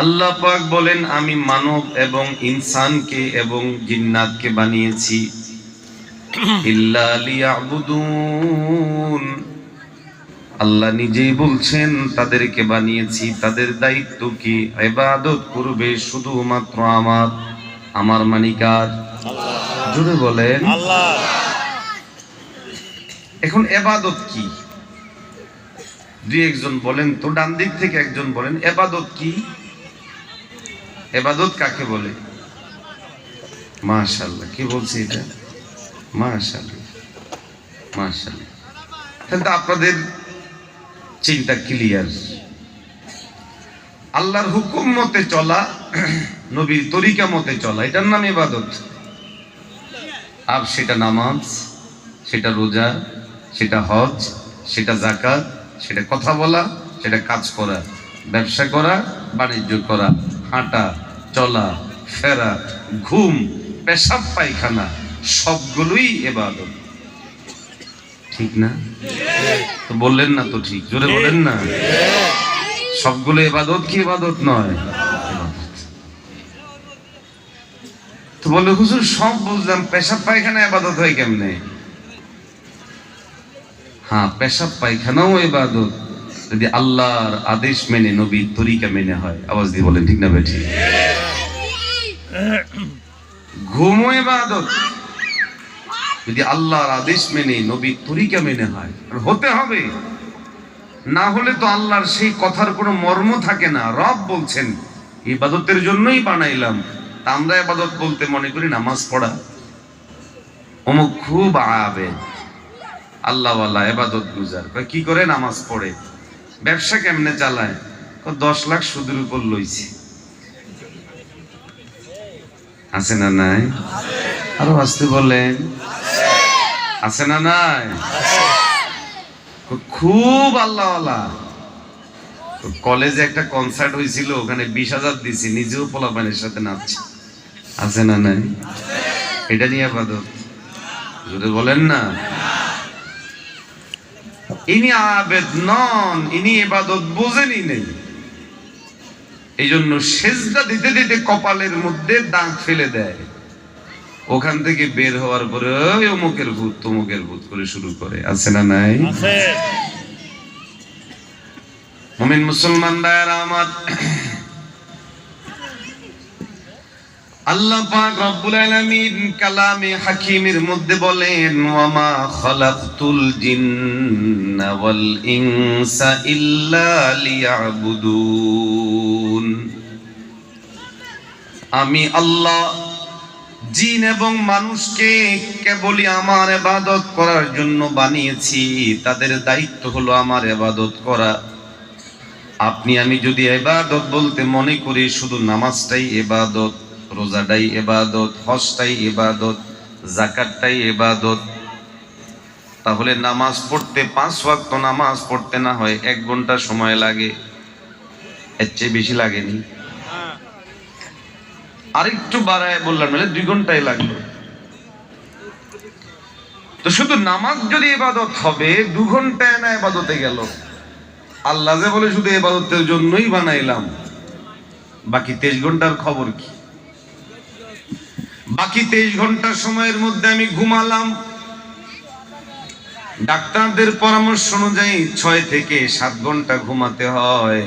আল্লাহ পাক বলেন আমি মানব এবং ইনসানকে এবং জিন্নাতকে বানিয়েছি। আল্লাহ নিজেই বলছেন তাদেরকে বানিয়েছি। তাদের দায়িত্ব কি? ইবাদত করবে শুধুমাত্র আমার আমার মানিকার জুড়ে বলেন। এখন এবাদত কি? দুই একজন বলেন তো ডান দিক থেকে একজন বলেন এবাদত কি? এবাদত কাকে বলে? মাশাল্লাহ কি বলছি এটা? মাশাল্লাহ মাশাল্লাহ তাহলে তো আপনাদের চিন্তা ক্লিয়ার আল্লাহর হুকুম মতে চলা, নবীর তরিকা মতে চলা, এটার নাম এবাদত। আর সেটা নামাজ, সেটা রোজা, সেটা হজ, সেটা জাকাত সেটা কথা বলা, সেটা কাজ করা, ব্যবসা করা, বাণিজ্য করা। হাঁটা, চলা, ফেরা, ঘুম, পেশাব পায়খানা, সবগুলোই এবাদত। ঠিক না? তো বললেন না তো ঠিক। জোরে বলেন না। সবগুলো এবাদত কি এবাদত নয়? তো বলে হুজুর, সব বুঝলাম। পেশাব পায়খানা এবাদত হয় কেমনে? হ্যাঁ পেশাব পায়খানাও এবাদত। যদি আল্লাহর আদেশ মেনে, নবীর তরিকা মেনে হয়, আওয়াজ দিয়ে বলেন, ঠিক না বেঠি ঘুমও এবাদত যদি আল্লাহর আদেশ মেনে, নবীর তরিকা মেনে হয় হতে হবে। না হলে তো আল্লাহর সেই কথার কোনো মর্ম থাকে না। রব বলছেন, ইবাদতের জন্যই বানাইলাম। আমরা ইবাদত বলতে মনে করি নামাজ পড়া। অমুক খুব আবেদ আল্লাহ আল্লাহ এবাদত গুজার কি করে নামাজ পড়ে? ব্যবসা কেমনে চালায়? দশ লাখ সুদের উপর লইছি। আছে না নাই? আরও আসতে বলেন। আছে না নাই? খুব আল্লাহ কলেজে একটা কনসার্ট হয়েছিল ওখানে বিশ হাজার দিছি, নিজেও পোলাপানের সাথে নাচছি। আছে না নাই? এটা নিয়ে আপাতত। যদি বলেন না। ইনি আবেদ নন ইনি এবাদত বোঝেনি নেই। এই জন্য সেজদা দিতে দিতে কপালের মধ্যে দাগ ফেলে দেয়। ওখান থেকে বের হওয়ার পরে ওই অমুকের ভূত তমুকের ভূত করে শুরু করে। আছে না নাই? মুসলমান দায়েরা আমার হাকিমের মধ্যে বলেন ইল্লা আমি আল্লাহ জিন এবং মানুষকে কেবলই আমার ইবাদত করার জন্য বানিয়েছি। তাদের দায়িত্ব হলো আমার ইবাদত করা। আপনি, আমি যদি এবাদত বলতে মনে করি, শুধু নামাজটাই এবাদত রোজাটাই এবাদত হজটাই এবাদত জাকাতটাই এবাদত তাহলে নামাজ পড়তে পাঁচ ওয়াক্ত নামাজ পড়তে না হয় এক ঘণ্টা সময় লাগে? এর চেয়ে বেশি লাগেনি? আরেকটু বাড়ায় বললাম মানে দুই ঘন্টাই লাগল। তো শুধু নামাজ যদি এবাদত হবে, দু ঘন্টায় না এবাদতে গেল? আল্লাহ যে বলে শুধু এবাদতের জন্যই বানাইলাম। বাকি তেইশ ঘণ্টার খবর কি? বাকি তেইশ ঘণ্টার সময়ের মধ্যে আমি ঘুমালাম। ডাক্তারদের পরামর্শ অনুযায়ী ছয় থেকে সাত ঘণ্টা ঘুমাতে হয়।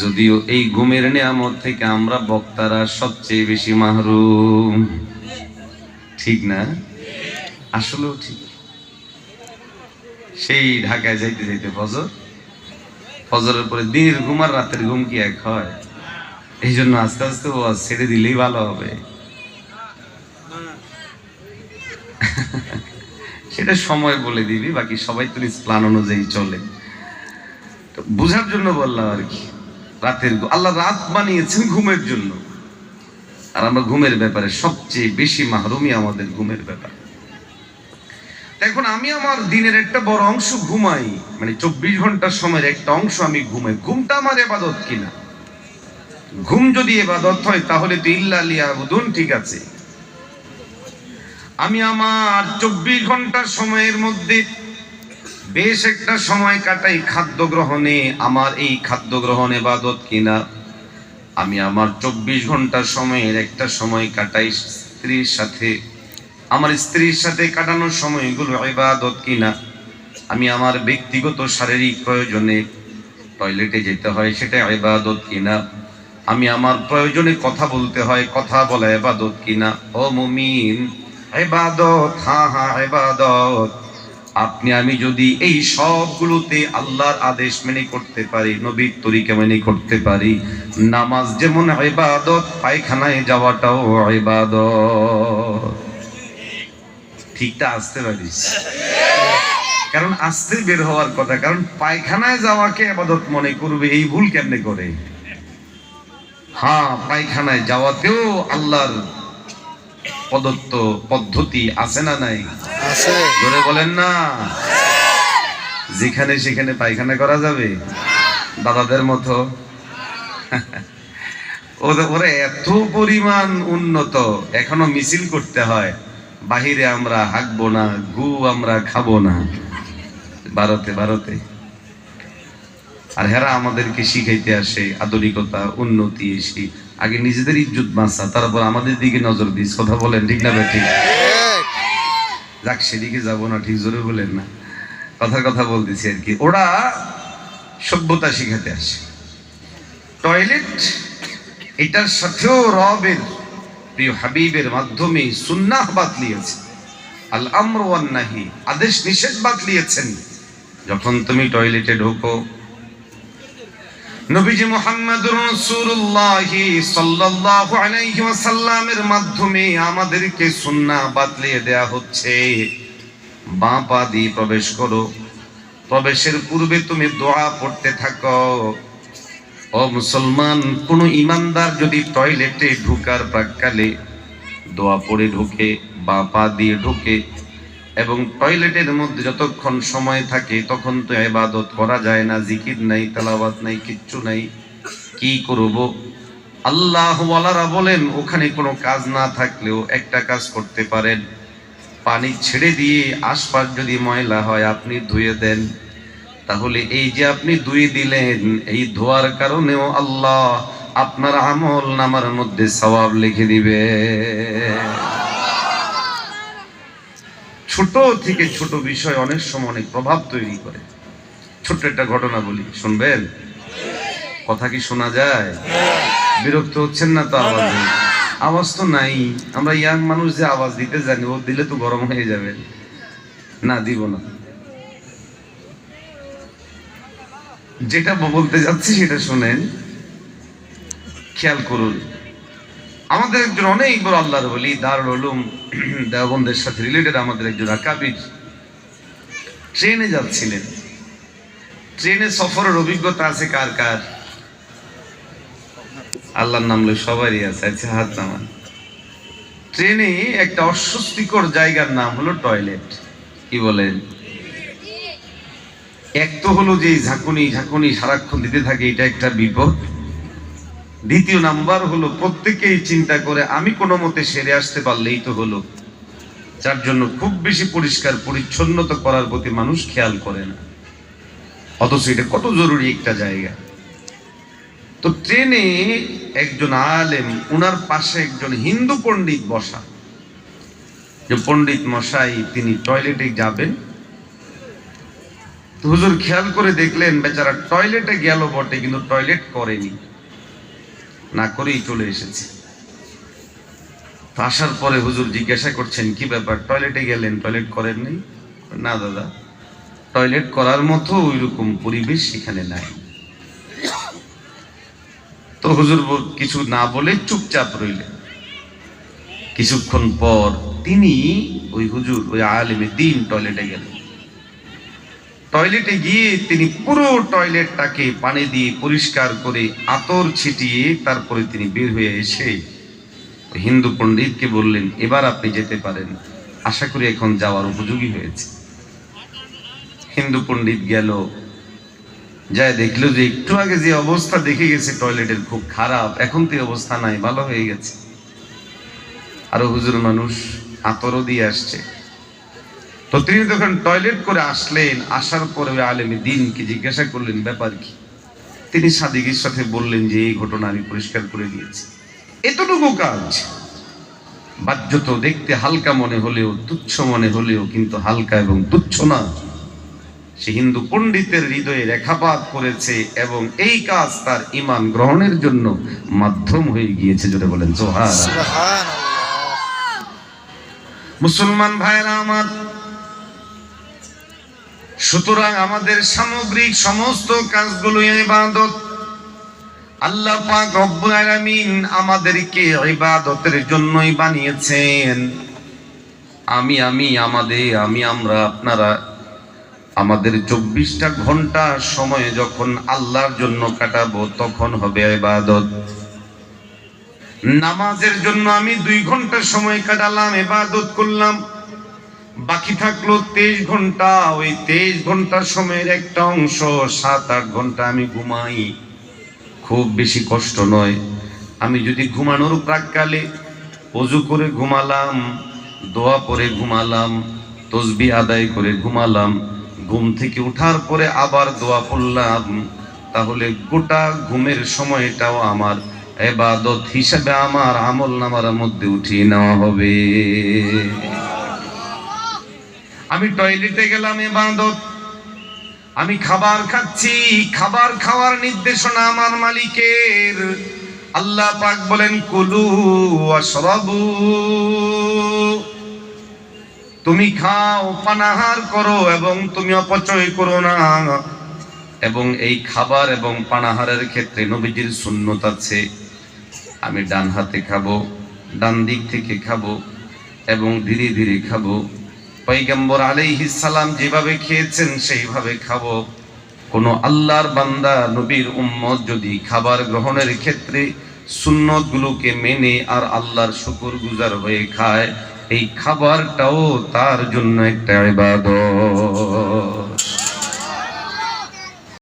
যদিও এই ঘুমের নিয়ামত থেকে আমরা বক্তারা সবচেয়ে বেশি মাহরুম। ঠিক না? আসলেও ঠিক। সেই ঢাকায় যাইতে যাইতে ফজর। ফজরের পরে দিনের ঘুম আর রাতের ঘুম কি এক হয়? এই জন্য আস্তে আস্তে ও ছেড়ে দিলেই ভালো হবে। সেটা সময় বলে দিবি, বাকি সবাই তো প্ল্যান অনুযায়ী চলে। তো বুঝার জন্য বললাম আর কি, রাতের আল্লাহ রাত বানিয়েছেন ঘুমের জন্য। আর আমরা ঘুমের ব্যাপারে সবচেয়ে বেশি মাহরুমি আমাদের ঘুমের ব্যাপার। এখন আমি আমার দিনের একটা বড় অংশ ঘুমাই মানে চব্বিশ ঘণ্টার সময়ের একটা অংশ আমি ঘুমাই। ঘুমটা আমার এবাদত কিনা? ঘুম যদি এবাদত হয়, তাহলে তো ইল্লা লিয়াবুদুন, ঠিক আছে। আমি আমার চব্বিশ ঘণ্টা সময়ের মধ্যে বেশ একটা সময় কাটাই খাদ্য গ্রহণে। আমার এই খাদ্য গ্রহণ এবাদত কিনা? আমি আমার চব্বিশ ঘণ্টা সময়ের একটা সময় কাটাই স্ত্রীর সাথে। আমার স্ত্রীর সাথে কাটানোর সময়গুলো ইবাদত কিনা? আমি আমার ব্যক্তিগত শারীরিক প্রয়োজনে টয়লেটে যেতে হয়, সেটা ইবাদত কিনা? আমি আমার প্রয়োজনে কথা বলতে হয়, কথা বলা এবাদত কিনা? ও মুমিন ইবাদত হ্যাঁ হ্যাঁ ইবাদত। আপনি, আমি যদি এই সবগুলোতে আল্লাহর আদেশ মেনে করতে পারি, নবীর তরিকা মেনে করতে পারি, নামাজ যেমন ইবাদত, পায়খানায় যাওয়াটাও ইবাদত। ঠিকটা আসতে পারিস কারণ আসতে বের হওয়ার কথা, কারণ পায়খানায় যাওয়াকে আবাদত মনে করবে? এই ভুল কেমনে করে? হ্যাঁ পায়খানায় যাওয়াতেও আল্লাহর প্রদত্ত পদ্ধতি আছে না নাই? আছে। জোরে বলেন না। যেখানে সেখানে পায়খানা করা যাবে? দাদাদের মতো। ওরা এত পরিমাণ উন্নত এখনও মিছিল করতে হয়। বাহিরে আমরা হাঁকবো না গু আমরা খাব না। ভারতে ভারতে। আর হেরা আমাদেরকে শিখাইতে আসে আধুনিকতা উন্নতি এসে আগে নিজেদের ইজ্জত বাঁচা, তারপর আমাদের দিকে নজর দিস। কথা বলেন, ঠিক না ঠিক। যাক, সেদিকে যাব না, ঠিক জোরে বলেন না। কথার কথা বলতেছি আর কি। ওরা সভ্যতা শিখাতে আসে। টয়লেট, এটার সাথেও রবের প্রিয় হাবিবের মাধ্যমে সুন্নাহ বাতলিয়েছে আল আমর নাহি, আদেশ নিষেধ বাতলিয়েছেন। যখন তুমি টয়লেটে ঢোকো নবীজি মুহাম্মদুর রাসূলুল্লাহ সাল্লাল্লাহু আলাইহি ওয়াসাল্লামের মাধ্যমে আমাদেরকে সুন্নাহ বাতলিয়ে দেয়া হচ্ছে। বাঁ পা দিয়ে প্রবেশ করো। প্রবেশের পূর্বে তুমি দোয়া পড়তে থাকো। ও মুসলমান, কোন ইমানদার যদি টয়লেটে ঢুকার প্রাককালে দোয়া পড়ে ঢোকে, বাঁ পা দিয়ে ঢোকে এবং টয়লেটের মধ্যে যতক্ষণ সময় থাকে, তখন তো ইবাদত করা যায় না, জিকির নাই, তেলাওয়াত নাই, কিচ্ছু নাই। কি করব? আল্লাহ ওয়ালারা বলেন, ওখানে কোনো কাজ না থাকলেও একটা কাজ করতে পারেন। পানি ছেড়ে দিয়ে আশপাশ যদি ময়লা হয়, আপনি ধুয়ে দেন। তাহলে এই যে আপনি ধুয়ে দিলেন, এই ধোয়ার কারণেও আল্লাহ আপনার আমল নামার মধ্যে সওয়াব লিখে দিবে। ছোট থেকে ছোট বিষয় অনেক সময় অনেক প্রভাব তৈরি করে। ছোট্ট একটা ঘটনা বলি, শুনবেন? কথা কি শোনা যায়? বিরক্ত হচ্ছেন না তো আওয়াজ আওয়াজ তো নাই। আমরা ইয়াং মানুষ যে আওয়াজ দিতে জানি, ও দিলে তো গরম হয়ে যাবে। না, দিব না। যেটা বলতে যাচ্ছি সেটা শোনেন। খেয়াল করুন। আমাদের একজন অনেক বড় আল্লাহর বলি দারুল উলুম, দেওবন্দের সাথে রিলেটেড আমাদের একজন আকাবির। ট্রেনে যাচ্ছিলেন। ট্রেনে সফরের অভিজ্ঞতা আছে কার কার? আল্লাহর নাম লই সবারই আছে আচ্ছা হাত নামান। ট্রেনে একটা অস্বস্তিকর জায়গার নাম হলো টয়লেট কি বলেন এক তো হলো যে ঝাঁকুনি ঝাঁকুনি সারাক্ষণ দিতে থাকে, এটা একটা বিপদ। দ্বিতীয় নাম্বার হলো, প্রত্যেকেই চিন্তা করে, আমি কোনো মতে সেরে আসতে পারলেই তো হলো। যার জন্য খুব বেশি পরিষ্কার, পরিচ্ছন্নতা করার প্রতি মানুষ খেয়াল করে না। অথচ এটা কত জরুরি একটা জায়গা। তো ট্রেনে একজন আলেম, উনার পাশে একজন হিন্দু পণ্ডিত বসা। যে পণ্ডিত মশাই, তিনি টয়লেটে যাবেন। হুজুর খেয়াল করে দেখলেন, বেচারা টয়লেটে গেল বটে, কিন্তু টয়লেট করেনি। না করেই চলে এসেছে। আসার পরে হুজুর জিজ্ঞাসা করছেন, কি ব্যাপার টয়লেটে গেলেন? টয়লেট করেন নাই? না, দাদা টয়লেট করার মতো ওই রকম পরিবেশ সেখানে নাই। তো হুজুর কিছু না বলে চুপচাপ রইলেন। কিছুক্ষণ পর তিনি ওই হুজুর, ওই আলেমে দিন টয়লেটে গেলেন। টয়লেটে গিয়ে তিনি পুরো টয়লেটটাকে পানি দিয়ে পরিষ্কার করে আতর ছিটিয়ে তারপরে তিনি বের হয়ে এসে হিন্দু পণ্ডিতকে বললেন, এবার আপনি যেতে পারেন। আশা করি এখন যাওয়ার উপযোগী হয়েছে। হিন্দু পণ্ডিত গেল। যায় দেখল যে একটু আগে যে অবস্থা দেখে গেছে, টয়লেটের খুব খারাপ। এখন তো অবস্থা নাই, ভালো হয়ে গেছে। আরও হুজুর মানুষ আতরও দিয়ে আসছে। তো তিনি তখন টয়লেট করে আসলেন আসার পরে ওই আলেমী দিনকে জিজ্ঞাসা করলেন ব্যাপার কি? তিনি সাদিকের সাথে বললেন যে এই ঘটনা আমি পরিষ্কার করে দিয়েছি। এতটুকু কাজ। বাহ্যত দেখতে হালকা মনে হলেও তুচ্ছ মনে হলেও কিন্তু হালকা এবং তুচ্ছ না। সে হিন্দু পণ্ডিতের হৃদয়ে রেখাপাত করেছে এবং এই কাজ তার ইমান গ্রহণের জন্য মাধ্যম হয়ে গিয়েছে যেটা বলেন জোহার মুসলমান ভাইরা আমার সুতরাং আমাদের সামগ্রিক সমস্ত কাজগুলো ইবাদত। আল্লাহ পাক রব্বুল আলামিন আমাদেরকে ইবাদতের জন্যই বানিয়েছেন। আমি আমি, আমাদের, আমি, আমরা, আপনারা আমাদের চব্বিশটা ঘণ্টা সময় যখন আল্লাহর জন্য কাটাবো তখন হবে ইবাদত। নামাজের জন্য আমি দুই ঘণ্টা সময় কাটালাম, ইবাদত করলাম। বাকি থাকল তেইশ ঘণ্টা। ওই তেইশ ঘণ্টার সময়ের একটা অংশ, সাত আট ঘণ্টা আমি ঘুমাই। খুব বেশি কষ্ট নয়। আমি যদি ঘুমানোর প্রাককালে অজু করে ঘুমালাম, দোয়া পরে ঘুমালাম, তসবি আদায় করে ঘুমালাম, ঘুম থেকে ওঠার পরে আবার দোয়া পড়লাম, তাহলে গোটা ঘুমের সময়টাও আমার এবাদত হিসাবে আমার আমল নামার মধ্যে উঠিয়ে নেওয়া হবে। আমি টয়লেটে গেলাম এবাদত। আমি খাবার খাচ্ছি, খাবার খাওয়ার নির্দেশনা আমার মালিকের। আল্লাহ পাক বলেন, কুলু ওয়াশরাবু। তুমি খাও, পানাহার করো এবং তুমি অপচয় করো না। এবং এই খাবার এবং পানাহারের ক্ষেত্রে নবীজির সুন্নত আছে। আমি ডান হাতে খাব ডান দিক থেকে খাব এবং ধীরে ধীরে খাব। পৈগম্বর সালাম যেভাবে খেয়েছেন, সেইভাবে খাব। কোন আল্লাহর বান্দা, নবীর উম্মত যদি খাবার গ্রহণের ক্ষেত্রে সুন্নত গুলোকে মেনে আর আল্লাহর শুকুর গুজার হয়ে খায়, এই খাবারটাও তার জন্য একটা ইবাদত।